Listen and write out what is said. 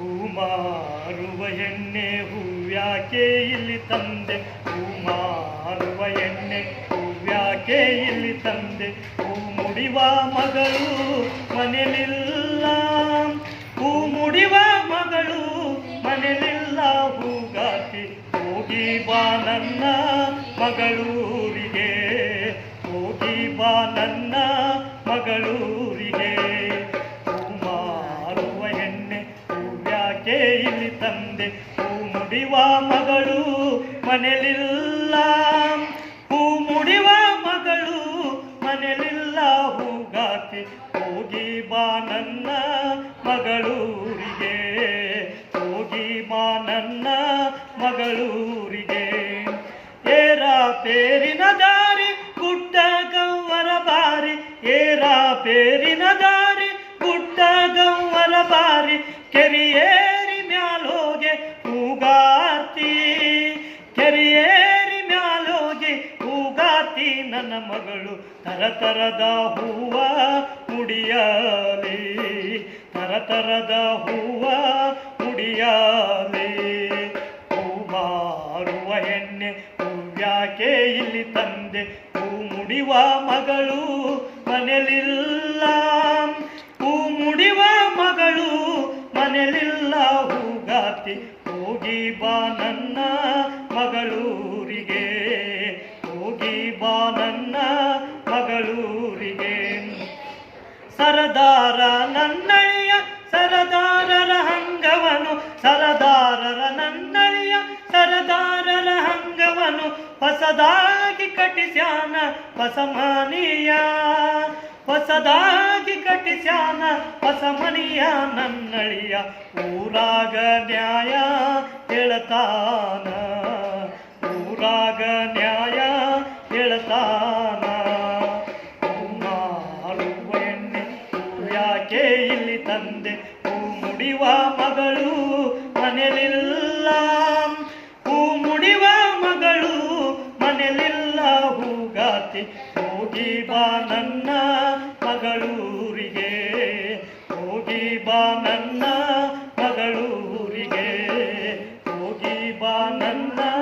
ಹೂ ಮಾರುವ ಎಣ್ಣೆ ಹೂವ್ಯಾಕೆ ಇಲ್ಲಿ ತಂದೆ? ಹೂ ಮಾರುವ ಎಣ್ಣೆ ಹೂವ್ಯಾಕೆ ಇಲ್ಲಿ ತಂದೆ? ಹೂ ಮುಡಿವ ಮಗಳು ಮನೆಲಿಲ್ಲ. ಹೂ ಮುಡಿವ ಮಗಳು ಮನೆಲಿಲ್ಲ. ಹೂಗಾಕಿ ಹೋಗಿ ಬಾ ನನ್ನ ಮಗಳೂರಿಗೆ. ಹೋಗಿ ಬಾ ನನ್ನ ಮಗಳೂರಿಗೆ. ತಂದೆ, ಹೂ ಮುಡಿವ ಮಗಳು ಮನೆಯಲ್ಲಿಲ್ಲ. ಹೂ ಮುಡಿವ ಮಗಳು ಮನೆಯಲ್ಲಿಲ್ಲ. ಹೂಗಾತಿ ಹೋಗಿ ಬಾ ನನ್ನ ಮಗಳೂರಿಗೆ. ಹೋಗಿ ಬಾ ನನ್ನ ಮಗಳೂರಿಗೆ. ಏರ ಪೇರಿನ ದಾರಿ ಗುಡ್ಡ ಗೌವರ ಬಾರಿ. ಏರ ಪೇರಿನ ದಾರಿ ಗುಡ್ಡ ಗೌವರ ಬಾರಿ. ಕೆರಿಯೇರಿ ಹೂಗಾತಿ ನನ್ನ ಮಗಳು ತರತರದ ಹೂವ ಮುಡಿಯಾಲಿ ತರತರದ ಹೂವ ಮುಡಿಯಾಲಿ ಹೂ ಮಾರುವ ಎಣ್ಣೆ ಹೂವ್ಯಾಕೆ ಇಲ್ಲಿ ತಂದೆ? ಹೂ ಮುಡಿವ ಮಗಳು ಮನೆಯಲ್ಲಿಲ್ಲ ಹೂ ಮುಡಿವ ಮಗಳು ಮನೆಯಲ್ಲಿಲ್ಲ ಹೂಗಾತಿ ಹೋಗಿ ಬಾ ನನ್ನ ಮಗಳೂರಿಗೆ. ಹೋಗಿ ಬಾ ನನ್ನ ಮಗಳೂರಿಗೆ. ಸರದಾರ ನನ್ನಯ್ಯ ಸರದಾರರ ಹಂಗವನು, ಸರದಾರರ ನನ್ನಳಿಯ, ಸರದಾರರ ಹಂಗವನು, ಹೊಸದಾಗಿ ಕಟಿಸ್ಯಾನ ಹೊಸಮನಿಯ. ಹೊಸದಾಗಿ ಕಟಿಸ್ಯಾನ ಹೊಸಮನಿಯ ನನ್ನಳಿಯ, ಊರಾಗ ನ್ಯಾಯ ಹೇಳ್ತಾನ ತಂದೆ, ಹೂ ಮುಡಿವ ಮಗಳು, ಮನೆಯಲ್ಲಿಲ್ಲ. ಹೂ ಮುಡಿವ ಮಗಳು, ಮನೆಯಲ್ಲಿಲ್ಲ. ಹೂಗಾತಿ ಹೋಗಿ ಬಾ ನನ್ನ ಮಗಳೂರಿಗೆ. ಹೋಗಿ ಬಾ ನನ್ನ ಮಗಳೂರಿಗೆ. ಹೋಗಿ ಬಾ ನನ್ನ